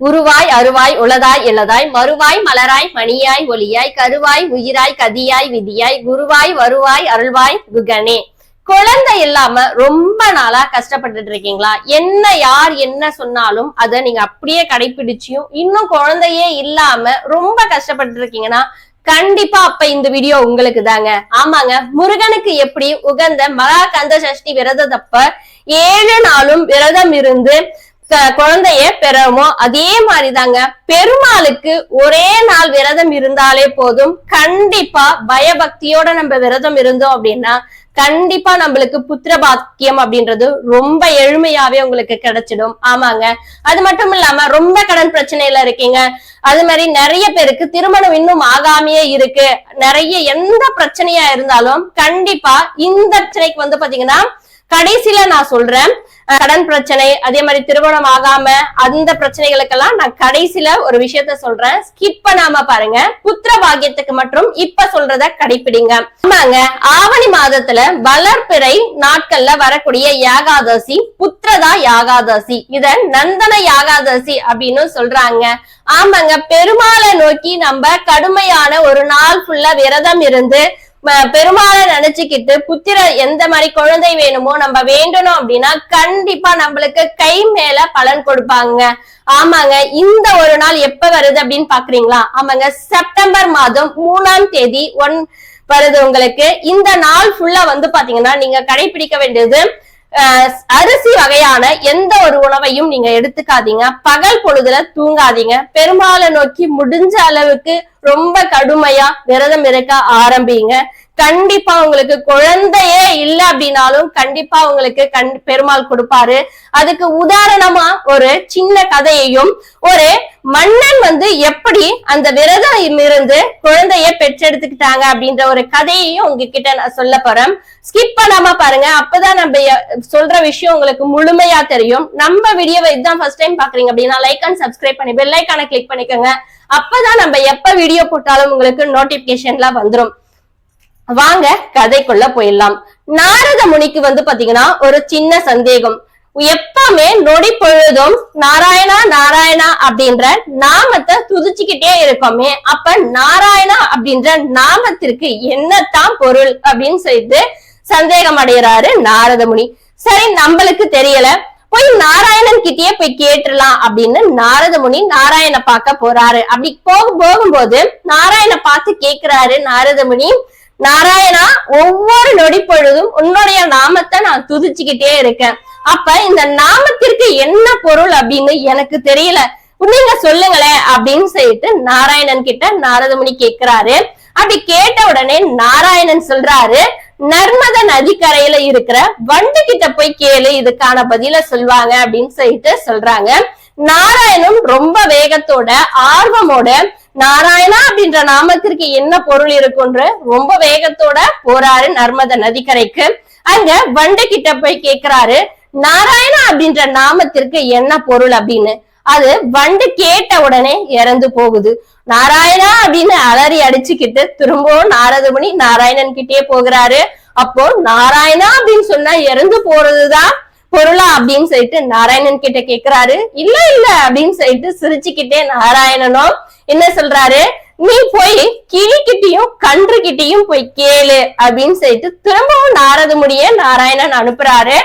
உருவாய் அருவாய் உளதாய் இளதாய் மறுவாய் மலராய் மணியாய் ஒளியாய் கருவாய் உயிராய் கதியாய் விதியாய் குருவாய் வருவாய் அருள்வாய் குகனே. குழந்தை இல்லாம ரொம்ப நாளா கஷ்டப்பட்டுட்டு இருக்கீங்களா? என்ன யார் என்ன சொன்னாலும் அதை நீங்க அப்படியே கடைபிடிச்சியும் இன்னும் குழந்தையே இல்லாம ரொம்ப கஷ்டப்பட்டு இருக்கீங்கன்னா கண்டிப்பா அப்ப இந்த வீடியோ உங்களுக்கு தாங்க. ஆமாங்க முருகனுக்கு எப்படி உகந்த மகா கந்த சஷ்டி விரதத்தப்ப ஏழு நாளும் விரதம் இருந்து குழந்தைய பெறமோ அதே மாதிரிதாங்க. பெருமாளுக்கு ஒரே நாள் விரதம் இருந்தாலே போதும். கண்டிப்பா பயபக்தியோட நம்ம விரதம் இருந்தோம் அப்படின்னா கண்டிப்பா நம்மளுக்கு புத்திர பாக்கியம் அப்படின்றது ரொம்ப எளிமையாவே உங்களுக்கு கிடைச்சிடும். ஆமாங்க. அது மட்டும் இல்லாம ரொம்ப கடன் பிரச்சனையில இருக்கீங்க. அது மாதிரி நிறைய பேருக்கு திருமணம் இன்னும் ஆகாமையே இருக்கு. நிறைய எந்த பிரச்சனையா இருந்தாலும் கண்டிப்பா இந்த பிரச்சனைக்கு வந்து பாத்தீங்கன்னா கடைசியில நான் சொல்றேன் கடன் பிரச்சனை அதே மாதிரி திருமணம் ஆகாம அந்த பிரச்சனைகளுக்கெல்லாம் நான் கடைசியில ஒரு விஷயத்த சொல்றேன். ஸ்கிப் பண்ணாம பாருங்க. புத்திர பாகியத்துக்கு மற்றும் இப்ப சொல்றத கடைபிடிங்க ஆமாங்க ஆவணி மாதத்துல வளர்பிறை நாட்கள்ல வரக்கூடிய யாகாதசி புத்திரதா யாகாதசி இத நந்தன யாகாதசி அப்படின்னு சொல்றாங்க. ஆமாங்க பெருமாளை நோக்கி நம்ம கடுமையான ஒரு நாள் ஃபுல்லா விரதம் இருந்து பெருமாளை நினைச்சுக்கிட்டு புத்திர எந்த மாதிரி குழந்தை வேணுமோ நம்ம வேண்டணும் அப்படின்னா கண்டிப்பா நம்மளுக்கு கை மேல பலன் கொடுப்பாங்க. ஆமாங்க. இந்த ஒரு நாள் எப்ப வருது அப்படின்னு பாக்குறீங்களா? ஆமாங்க. செப்டம்பர் மாதம் மூணாம் தேதி ஒன் வருது உங்களுக்கு. இந்த நாள் ஃபுல்லா வந்து பாத்தீங்கன்னா நீங்க கடைபிடிக்க வேண்டியது அரிசி வகையான எந்த ஒரு உணவையும் நீங்க எடுத்துக்காதீங்க. பகல் பொழுதுல தூங்காதீங்க. பெருமாளை நோக்கி முடிஞ்ச அளவுக்கு ரொம்ப கடுமையா விரதம் இருக்க ஆரம்பிங்க. கண்டிப்பா உங்களுக்கு குழந்தையே இல்ல அப்படின்னாலும் கண்டிப்பா உங்களுக்கு கண் பெருமாள் கொடுப்பாரு. அதுக்கு உதாரணமா ஒரு சின்ன கதையையும் ஒரு மன்னன் வந்து எப்படி அந்த விரதம் இருந்து குழந்தைய பெற்றெடுத்துக்கிட்டாங்க அப்படின்ற ஒரு கதையையும் உங்ககிட்ட நான் சொல்ல போறேன். ஸ்கிப் பண்ணாம பாருங்க. அப்பதான் நம்ம சொல்ற விஷயம் உங்களுக்கு முழுமையா தெரியும். நம்ம வீடியோவை இதுதான் ஃபர்ஸ்ட் டைம் பாக்குறீங்க அப்படின்னா லைக் அண்ட் சப்ஸ்கிரைப் பண்ணி பெல் ஐக்கான கிளிக் பண்ணிக்கோங்க. அப்பதான் நம்ம எப்ப வீடியோ போட்டாலும் உங்களுக்கு நோட்டிபிகேஷன்லாம் வந்துரும். வாங்க கதைக்குள்ள போயிடலாம். நாரத முனிக்கு வந்து பாத்தீங்கன்னா ஒரு சின்ன சந்தேகம். எப்பவுமே நொடி பொழுதும் நாராயணா நாராயணா அப்படின்ற நாமத்தை துதிச்சுக்கிட்டே இருக்கோமே அப்ப நாராயணா அப்படின்ற நாமத்திற்கு என்னத்தான் பொருள் அப்படின்னு சொல்லிட்டு சந்தேகம் அடைகிறாரு நாரதமுனி சரி நம்மளுக்கு தெரியல. போய் நாராயணன் கிட்டயே போய் கேட்டுடலாம் அப்படின்னு நாரதமுனி நாராயண பார்க்க போறாரு. அப்படி போக போகும்போது நாராயண பார்த்து கேக்குறாரு நாரதமுனி நாராயணா ஒவ்வொரு நொடி பொழுதும் உன்னுடைய நாமத்தை நான் துதிச்சுக்கிட்டே இருக்கேன். அப்ப இந்த நாமத்திற்கு என்ன பொருள் அப்படின்னு எனக்கு தெரியல. நீங்க சொல்லுங்களேன் அப்படின்னு சொல்லிட்டு நாராயணன் கிட்ட நாரதமுனி கேக்குறாரு. அப்படி கேட்ட உடனே நாராயணன் சொல்றாரு நர்மத நதிக்கரையில இருக்கிற வண்டு கிட்ட போய் கேளு இதுக்கான பதில சொல்வாங்க அப்படின்னு சொல்லிட்டு சொல்றாங்க. நாராயணன் ரொம்ப வேகத்தோட ஆர்வமோட நாராயணா அப்படின்ற நாமத்திற்கு என்ன பொருள் இருக்குன்ற ரொம்ப வேகத்தோட போறாரு நர்மத நதிக்கரைக்கு. அங்க வண்டு கிட்ட போய் கேக்குறாரு நாராயணா அப்படின்ற நாமத்திற்கு என்ன பொருள் அப்படின்னு? அது வண்டு கேட்ட உடனே இறந்து போகுது. நாராயணா அப்படின்னு அலறி அடிச்சுக்கிட்டு திரும்பவும் நாரதமுனி நாராயணன் கிட்டே போகிறாரு. அப்போ நாராயணா அப்படின்னு சொன்னா இறந்து போறதுதான் பொருளா அப்படின்னு சொல்லிட்டு நாராயணன் கிட்ட கேக்குறாரு. இல்ல இல்ல அப்படின்னு சொல்லிட்டு சிரிச்சுக்கிட்டே நாராயணனும் என்ன சொல்றாரு? நீ போய் கிளிக்கிட்டையும் கன்றுகிட்டையும் போய் கேளு அப்படின்னு சொல்லிட்டு திரும்பவும் நாரத முடிய நாராயணன் அனுப்புறாரு.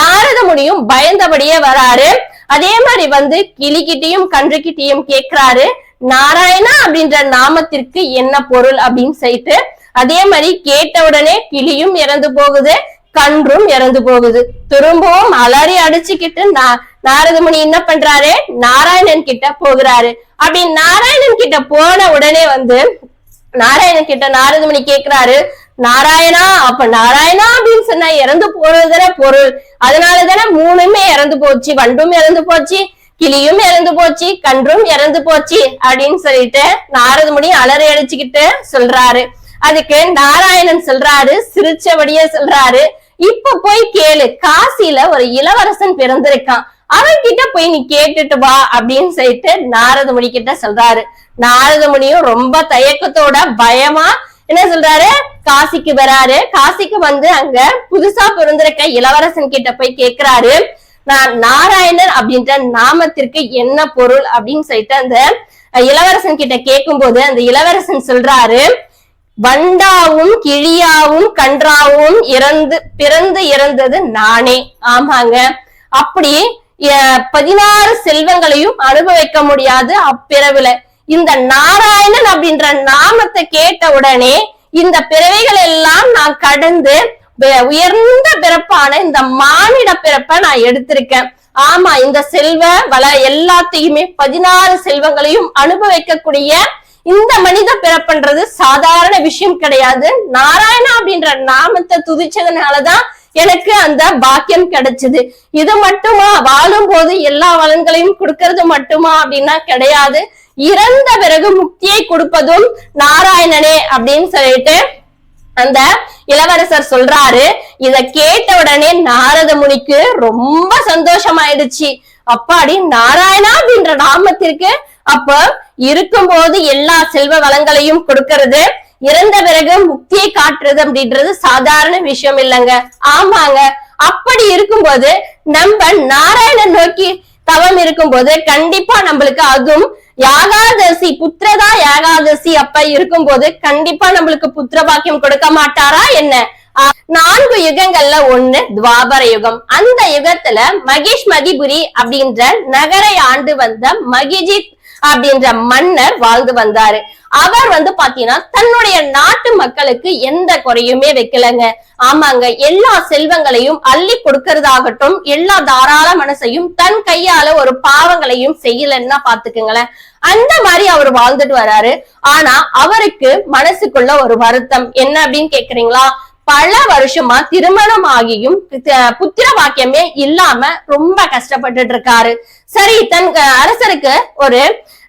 நாரத முடியும் பயந்தபடியே வராரு. அதே மாதிரி வந்து கிளிக்கிட்டையும் கன்றுகிட்டையும் கேக்குறாரு நாராயணா அப்படின்ற நாமத்திற்கு என்ன பொருள் அப்படின்னு சொல்லிட்டு அதே மாதிரி கேட்ட உடனே கிளியும் இறந்து போகுது கன்றும் இறந்து போகுது. திரும்பவும் அலறி அடிச்சுக்கிட்டு நான் நாரதமுனி என்ன பண்றாரு? நாராயணன் கிட்ட போகிறாரு. அப்படி நாராயணன் கிட்ட போன உடனே வந்து நாராயணன் கிட்ட நாரதமுனி கேக்குறாரு நாராயணா அப்ப நாராயணா அப்படின்னு சொன்னா இறந்து போறதுதானே பொருள். அதனாலதானே மூணுமே இறந்து போச்சு. வண்டும் இறந்து போச்சு கிளியும் இறந்து போச்சு கன்றும் இறந்து போச்சு அப்படின்னு சொல்லிட்டு நாரதமுனி அலறி அடிச்சுக்கிட்டு சொல்றாரு. அதுக்கு நாராயணன் சொல்றாரு சிரிச்சபடியே சொல்றாரு. இப்ப போய் கேளு காசில ஒரு இளவரசன் பிறந்திருக்கான். அவன் கிட்ட போய் நீ கேட்டுட்டு வா அப்படின்னு சொல்லிட்டு நாரதமுனி கிட்ட சொல்றாரு. நாரதமுனியும் ரொம்ப தயக்கத்தோட பயமா என்ன சொல்றாரு? காசிக்கு வராரு. காசிக்கு வந்து அங்க புதுசா பிறந்திருக்க இளவரசன் கிட்ட போய் கேக்குறாரு. நான் நாராயணன் அப்படின்ற நாமத்திற்கு என்ன பொருள் அப்படின்னு சொல்லிட்டு அந்த இளவரசன் கிட்ட கேட்கும்போது அந்த இளவரசன் சொல்றாரு வண்டாவும் கிழியாவும் கன்றாவும் இறந்து பிறந்து இறந்தது நானே. ஆமாங்க. அப்படி பதினாறு செல்வங்களையும் அனுபவிக்க முடியாது அப்பிறவில. இந்த நாராயணன் அப்படின்ற நாமத்தை கேட்ட உடனே இந்த பிறவைகள் எல்லாம் நான் கடந்து உயர்ந்த பிறப்பான இந்த மானிட பிறப்பை நான் எடுத்திருக்கேன். ஆமா இந்த செல்வ வள எல்லாத்தையுமே பதினாறு செல்வங்களையும் அனுபவிக்கக்கூடிய இந்த மனித பிறப்புன்றது சாதாரண விஷயம் கிடையாது. நாராயணா அப்படின்ற நாமத்தை துதிச்சதுனாலதான் எனக்கு அந்த பாக்கியம் கிடைச்சது. இது மட்டுமா? வாழும் போது எல்லா வளங்களையும் கொடுக்கறது மட்டுமா? அப்படின்னா கிடையாது. இறந்த பிறகு முக்தியை கொடுப்பதும் நாராயணனே அப்படின்னு சொல்லிட்டு அந்த இளவரசர் சொல்றாரு. இத கேட்ட உடனே நாரத முனிக்கு ரொம்ப சந்தோஷமாயிடுச்சு. அப்பாடி நாராயணா அப்படின்ற நாமத்திற்கு அப்ப இருக்கும்போது எல்லா செல்வ வளங்களையும் கொடுக்கறது இறந்த பிறகு முக்தியை காட்டுறது அப்படின்றது சாதாரண விஷயம் இல்லைங்க. ஆமாங்க. அப்படி இருக்கும்போது நம்ம நாராயணன் நோக்கி தவம் இருக்கும்போது கண்டிப்பா நம்மளுக்கு அதுவும் யாகாதசி புத்திரதா யாகாதசி அப்ப இருக்கும்போது கண்டிப்பா நம்மளுக்கு புத்திர பாக்கியம் கொடுக்க மாட்டாரா என்ன? நான்கு யுகங்கள்ல ஒண்ணு துவாபர யுகம். அந்த யுகத்துல மகேஷ் மதிபுரி அப்படின்ற நகரை ஆண்டு வந்த மகிஜித் அப்படின்ற மன்னர் வாழ்ந்து வந்தாரு. அவர் வந்து பாத்தீங்கன்னா தன்னுடைய நாட்டு மக்களுக்கு எந்த குறையுமே வைக்கலங்க. ஆமாங்க எல்லா செல்வங்களையும் அள்ளி கொடுக்கறதாகட்டும் எல்லா தாராள மனசையும் தன் கையால ஒரு பாவங்களையும் செய்யலன்னா பாத்துக்கோங்களேன். அந்த மாதிரி அவர் வாழ்ந்துட்டு வராரு. ஆனா அவருக்கு மனசுக்குள்ள ஒரு வருத்தம். என்ன அப்படின்னு கேக்குறீங்களா? பல வருஷமா திருமணம் ஆகியும் புத்திர வாக்கியமே இல்லாம ரொம்ப கஷ்டப்பட்டுட்டு இருக்காரு சரி தன் அரசருக்கு ஒரு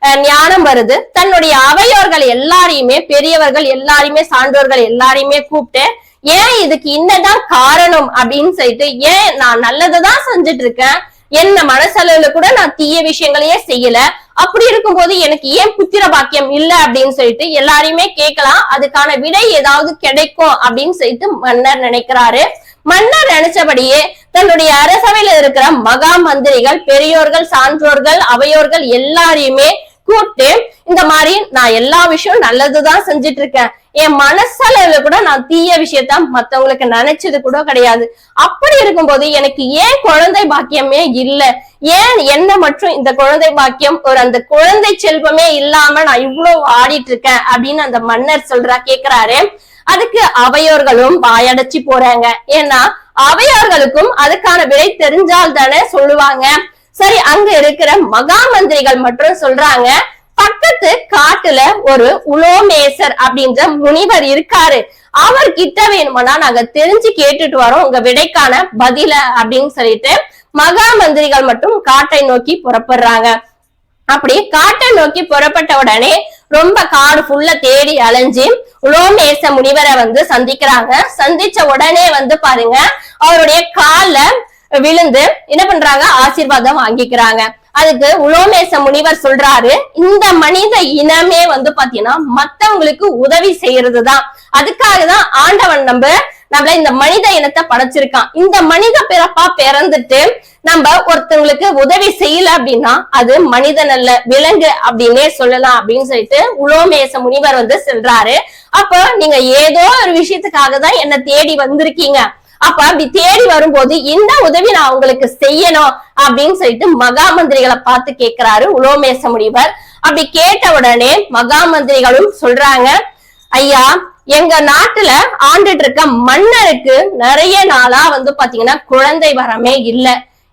அஹ், ஞானம் வருது. தன்னுடைய அவையோர்கள் எல்லாரையுமே பெரியவர்கள் எல்லாரையுமே சான்றோர்கள் எல்லாரையுமே கூப்பிட்டு ஏன் இதுக்கு என்னதான் காரணம்? அப்படின்னு சொல்லிட்டு ஏன் நான் நல்லதுதான் செஞ்சுட்டு இருக்கேன் என்ன மனசளவுல கூட நான் தீய விஷயங்களையே செய்யல. அப்படி இருக்கும்போது எனக்கு ஏன் புத்திர பாக்கியம் இல்ல அப்படின்னு சொல்லிட்டு எல்லாரையுமே கேட்கலாம். அதுக்கான விடை ஏதாவது கிடைக்கும் அப்படின்னு சொல்லிட்டு மன்னர் நினைக்கிறாரு. மன்னர் நினைச்சபடியே தன்னுடைய அரசவையில இருக்கிற மகா மந்திரிகள் பெரியோர்கள் சான்றோர்கள் அவையோர்கள் எல்லாரையுமே கூப்பிட்டு இந்த மாதிரி நான் எல்லா விஷயம் நல்லதுதான் செஞ்சுட்டு இருக்கேன். என் மனசளவுல கூட நான் தீய விஷயத்த மத்தவங்களுக்கு நினைச்சது கூட கிடையாது. அப்படி இருக்கும்போது எனக்கு ஏன் குழந்தை பாக்கியமே இல்ல? ஏன் என்ன மற்றும் இந்த குழந்தை பாக்கியம் ஒரு அந்த குழந்தை செல்வமே இல்லாம நான் இவ்வளவு ஆடிட்டு இருக்கேன் அப்படின்னு அந்த மன்னர் சொல்றா கேக்குறாரு. அதுக்கு அவையோர்களும் வாயடைச்சு போறாங்க. ஏன்னா அவையோர்களுக்கும் அதுக்கான விலை தெரிஞ்சால் தானே சொல்லுவாங்க. சரி அங்க இருக்கிற மகா மந்திரிகள் மற்றும் சொல்றாங்க. பக்கத்து நாட்டுல ஒரு உலோமேசர் அப்படின்ற முனிவர் இருக்காரு. அவர் கிட்ட வேணுமானா நாங்க தெரிஞ்சு கேட்டுட்டு வரோம். உங்க விடைக்கான பதில அப்படின்னு சொல்லிட்டு மகா மந்திரிகள் மட்டும் காட்டை நோக்கி புறப்படுறாங்க. அப்படி காட்டை நோக்கி புறப்பட்ட உடனே ரொம்ப காடு ஃபுல்லா தேடி அலைஞ்சு உலோமேச முனிவரை வந்து சந்திக்கிறாங்க. சந்திச்ச உடனே வந்து பாருங்க அவருடைய கால விழுந்து என்ன பண்றாங்க? ஆசீர்வாதம் வாங்கிக்கிறாங்க. அதுக்கு உலோமேச முனிவர் சொல்றாரு இந்த மனித இனமே வந்து பாத்தீங்கன்னா மத்தவங்களுக்கு உதவி செய்யறதுதான். அதுக்காக தான் ஆண்டவன் நம்ம நம்மள இந்த மனித இனத்தை படைச்சிருக்கான். இந்த மனித பிறப்பா பிறந்துட்டு நம்ம ஒருத்தவங்களுக்கு உதவி செய்யல அப்படின்னா அது மனிதன் அல்ல விலங்கு அப்படின்னே சொல்லலாம் அப்படின்னு சொல்லிட்டு உலோமேச முனிவர் வந்து சொல்றாரு. அப்போ நீங்க ஏதோ ஒரு விஷயத்துக்காக தான் என்ன தேடி வந்திருக்கீங்க. அப்ப அப்படி தேடி வரும்போது என்ன உதவி நான் உங்களுக்கு செய்யணும் அப்படின்னு சொல்லிட்டு மகா மந்திரிகளை பார்த்து கேட்கிறாரு உலோமேச முனிவர். அப்படி கேட்ட உடனே மகா மந்திரிகளும் சொல்றாங்க ஐயா எங்க நாட்டுல ஆண்டுட்டு இருக்க மன்னருக்கு நிறைய நாளா வந்து பாத்தீங்கன்னா குழந்தை வரமே இல்ல.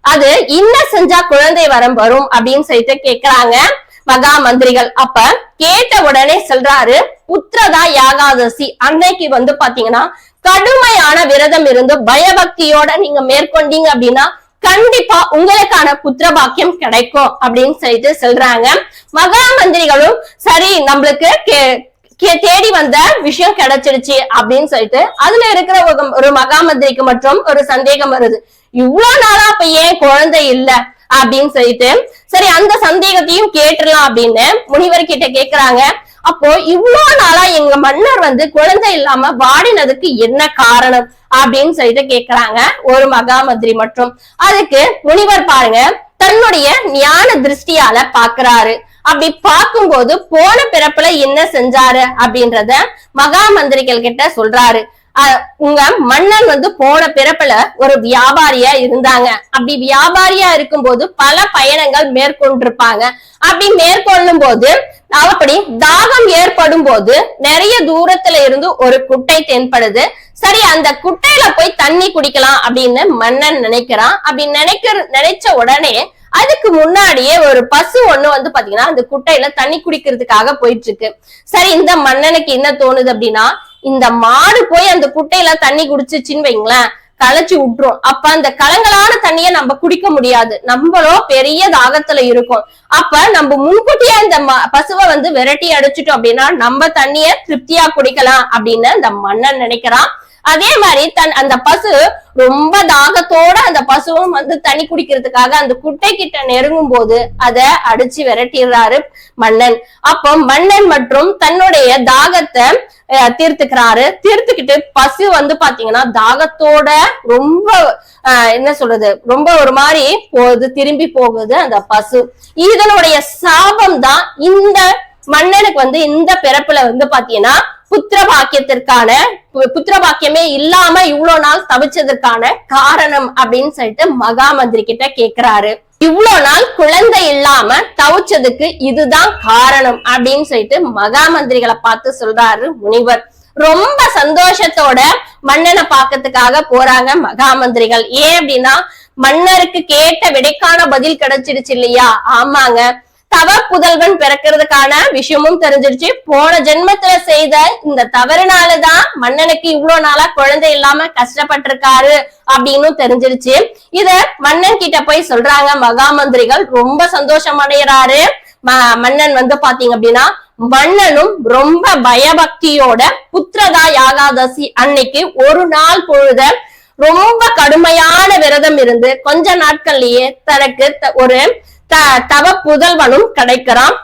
அது இன்ன செஞ்சா குழந்தை வரம் வரும் அப்படின்னு சொல்லிட்டு கேக்குறாங்க. மகா மந்திரிகள் அப்ப கேட்ட உடனே சொல்றாரு புத்திரதா யாகாதசி. அன்னைக்கு வந்து பாத்தீங்கன்னா கடுமையான விரதம் இருந்து பயபக்தியோட நீங்க மேற்கொண்டீங்க அப்படின்னா கண்டிப்பா உங்களுக்கான புத்திர பாக்கியம் கிடைக்கும் அப்படின்னு சொல்லிட்டு சொல்றாங்க. மகா மந்திரிகளும் சரி நம்மளுக்கு கே- தேடி வந்த விஷயம் கிடைச்சிருச்சு அப்படின்னு சொல்லிட்டு அதுல இருக்கிற ஒரு- ஒரு மகா மந்திரிக்கு மற்றும் ஒரு சந்தேகம் வருது. இவ்வளவு நாளா அப்ப ஏன் குழந்தை இல்ல? அப்படின்னு சொல்லிட்டு சரி அந்த சந்தேகத்தையும் கேட்டுடலாம் அப்படின்னு முனிவர் கிட்ட கேக்குறாங்க. அப்போ இவ்வளவு நாளா எங்க மன்னர் வந்து குழந்தை இல்லாம வாடினதுக்கு என்ன காரணம் அப்படின்னு சொல்லிட்டு கேக்குறாங்க. ஒரு மகாமந்திரி மற்றும் அதுக்கு முனிவர் பாருங்க தன்னுடைய ஞான திருஷ்டியால பாக்குறாரு. அப்படி பார்க்கும்போது போன பிறப்புல என்ன செஞ்சாரு அப்படின்றத மகா மந்திரிகள் கிட்ட சொல்றாரு. உங்க மன்னன் வந்து போன பிறப்புல ஒரு வியாபாரியா இருந்தாங்க. அப்படி வியாபாரியா இருக்கும்போது பல பயணங்கள் மேற்கொண்டிருப்பாங்க. அப்படி மேற்கொள்ளும் போது அப்படி தாகம் ஏற்படும் போது நிறைய தூரத்துல இருந்து ஒரு குட்டை தென்படுது. சரி அந்த குட்டையில போய் தண்ணி குடிக்கலாம் அப்படின்னு மன்னன் நினைக்கிறான். அப்படி நினைக்கிற நினைச்ச உடனே அதுக்கு முன்னாடியே ஒரு பசு ஒண்ணு வந்து பாத்தீங்கன்னா அந்த குட்டையில தண்ணி குடிக்கிறதுக்காக போயிட்டு இருக்கு. சரி இந்த மன்னனுக்கு என்ன தோணுது அப்படின்னா இந்த மாடு போய் அந்த குட்டையில தண்ணி குடிச்சுச்சின்னு வைங்களேன் களைச்சு விட்டுரும். அப்ப அந்த கலங்களான தண்ணிய நம்ம குடிக்க முடியாது. நம்மளும் பெரிய தாகத்துல இருக்கும். அப்ப நம்ம முன்கூட்டியே இந்த ம- பசுவை வந்து விரட்டி அடிச்சிட்டோம் அப்படின்னா நம்ம தண்ணிய திருப்தியா குடிக்கலாம் அப்படின்னு அந்த மன்னன் நினைக்கிறான். அதே மாதிரி தன் அந்த பசு ரொம்ப தாகத்தோட அந்த பசுவும் வந்து தண்ணி குடிக்கிறதுக்காக அந்த குட்டை கிட்ட நெருங்கும் போது அத அடிச்சு விரட்டிடுறாரு மன்னன். அப்போ மன்னன் மற்றும் தன்னுடைய தாகத்தை அஹ், தீர்த்துக்கிறாரு. தீர்த்துக்கிட்டு பசு வந்து பாத்தீங்கன்னா தாகத்தோட ரொம்ப அஹ், என்ன சொல்றது ரொம்ப ஒரு மாதிரி போகுது திரும்பி போகுது அந்த பசு. இதனுடைய சாபம் தான் இந்த மன்னனுக்கு வந்து இந்த பிறப்புல வந்து பாத்தீங்கன்னா புத்திர பாக்கியத்திற்கான புத்திர பாக்கியமே இல்லாம இவ்வளவு நாள் தவிச்சதற்கான காரணம் அப்படின்னு சொல்லிட்டு மகா மந்திரி கிட்ட கேக்குறாரு. இவ்வளவு நாள் குழந்தை இல்லாம தவிச்சதுக்கு இதுதான் காரணம் அப்படின்னு சொல்லிட்டு மகா மந்திரிகளை பார்த்து சொல்றாரு முனிவர். ரொம்ப சந்தோஷத்தோட மன்னனை பாக்கிறதுக்காக போறாங்க மகா மந்திரிகள். ஏன் அப்படின்னா மன்னருக்கு கேட்ட விடைக்கான பதில் கிடைச்சிடுச்சு இல்லையா? ஆமாங்க. தவ புதல்வன் பிறக்கிறதுக்கான விஷயமும் தெரிஞ்சிருச்சு. போன ஜென்மத்துல செய்த இந்த தவறுனாலதான் மன்னனுக்கு இவ்வளவு நாளா குழந்தை இல்லாம கஷ்டப்பட்டிருக்காரு அப்படின்னு தெரிஞ்சிருச்சு. இத மன்னன் கிட்ட போய் சொல்றாங்க. மகாமந்திரிகள் ரொம்ப சந்தோஷம் அடைகிறாரு ம- மன்னன் வந்து பாத்தீங்க அப்படின்னா மன்னனும் ரொம்ப பயபக்தியோட புத்திரதா யாகாதசி அன்னைக்கு ஒரு நாள் பொழுத ரொம்ப கடுமையான விரதம் இருந்து கொஞ்ச நாட்கள்லயே தனக்கு ஒரு த- தவ புதல்வனும் கிடைக்கிறான்.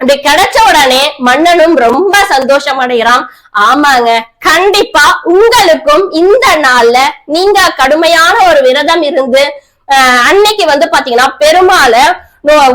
அப்படி கிடைச்ச உடனே மன்னனும் ரொம்ப சந்தோஷம் அடைகிறான் ஆமாங்க கண்டிப்பா உங்களுக்கும் இந்த நாள்ல நீங்க கடுமையான ஒரு விரதம் இருந்து அஹ், அன்னைக்கு வந்து பாத்தீங்கன்னா பெருமாளை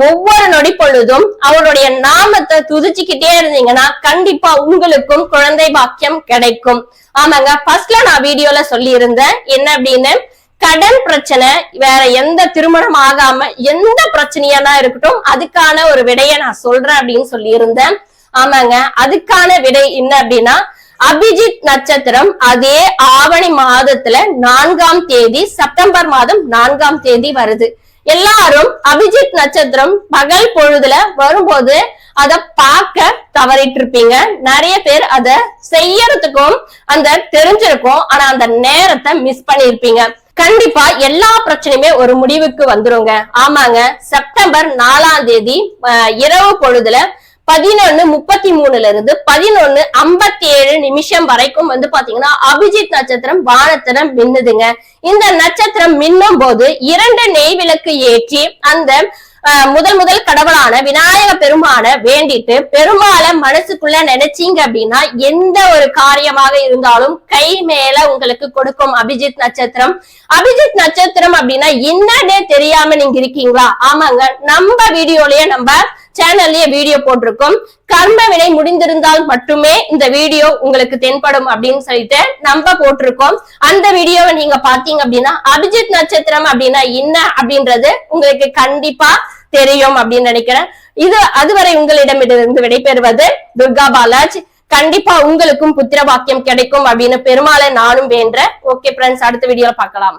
ஒவ்வொரு நொடி பொழுதும் அவருடைய நாமத்தை துதிச்சுக்கிட்டே இருந்தீங்கன்னா கண்டிப்பா உங்களுக்கும் குழந்தை பாக்கியம் கிடைக்கும். ஆமாங்க ஃபர்ஸ்ட்ல நான் வீடியோல சொல்லி இருந்தேன் என்ன அப்படின்னு கடன் பிரச்சனை வேற எந்த திருமணம் ஆகாம எந்த பிரச்சனையானா இருக்கட்டும் அதுக்கான ஒரு விடையை நான் சொல்றேன் அப்படின்னு சொல்லி இருந்தேன் ஆமாங்க. அதுக்கான விடை என்ன அப்படின்னா அபிஜித் நட்சத்திரம் அதே ஆவணி மாதத்துல நான்காம் தேதி செப்டம்பர் மாதம் நான்காம் தேதி வருது. எல்லாரும் அபிஜித் நட்சத்திரம் பகல் பொழுதுல வரும்போது அத பார்க்க தவறிட்டு இருப்பீங்க நிறைய பேர் அத செய்யறதுக்கும் அந்த தெரிஞ்சிருக்கும். ஆனா அந்த நேரத்தை மிஸ் பண்ணிருப்பீங்க கண்டிப்பா எல்லா பிரச்சனையுமே ஒரு முடிவுக்கு வந்துருங்க. ஆமாங்க செப்டம்பர் நாலாம் தேதி அஹ், இரவு பொழுதுல பதினொன்னு முப்பத்தி மூணுல இருந்து பதினொன்னு ஐம்பத்தி ஏழு நிமிஷம் வரைக்கும் வந்து பாத்தீங்கன்னா அபிஜித் நட்சத்திரம் வானத்துல மின்னுதுங்க. இந்த நட்சத்திரம் மின்னும் போது இரண்டு நெய் விளக்கு ஏற்றி அந்த முதல் முதல் கடவுளான விநாயக பெருமான வேண்டிட்டு பெருமாளை மனசுக்குள்ள நினைச்சீங்க அப்படின்னா எந்த ஒரு காரியமாக இருந்தாலும் கை மேல உங்களுக்கு கொடுக்கும் அபிஜித் நட்சத்திரம். அபிஜித் நட்சத்திரம் அப்படின்னா என்னன்னே தெரியாம நீங்க இருக்கீங்களா? ஆமாங்க நம்ம வீடியோலயே நம்ம சேனல்லயே வீடியோ போட்டிருக்கோம். கர்ம வினை முடிந்திருந்தால் மட்டுமே இந்த வீடியோ உங்களுக்கு தென்படும் அப்படின்னு சொல்லிட்டு நம்ம போட்டிருக்கோம். அந்த வீடியோவை நீங்க பாத்தீங்க அப்படின்னா அபிஜித் நட்சத்திரம் அப்படின்னா என்ன அப்படின்றது உங்களுக்கு கண்டிப்பா தெரியும் அப்படின்னு நினைக்கிறேன். இது அதுவரை உங்களிடமிருந்து விடைபெறுவது துர்கா பாலாஜ். கண்டிப்பா உங்களுக்கும் புத்திர வாக்கியம் கிடைக்கும் அப்படின்னு பெருமாளை நானும் வேண்டேன் ஓகே ஃப்ரெண்ட்ஸ் அடுத்த வீடியோல பார்க்கலாம்.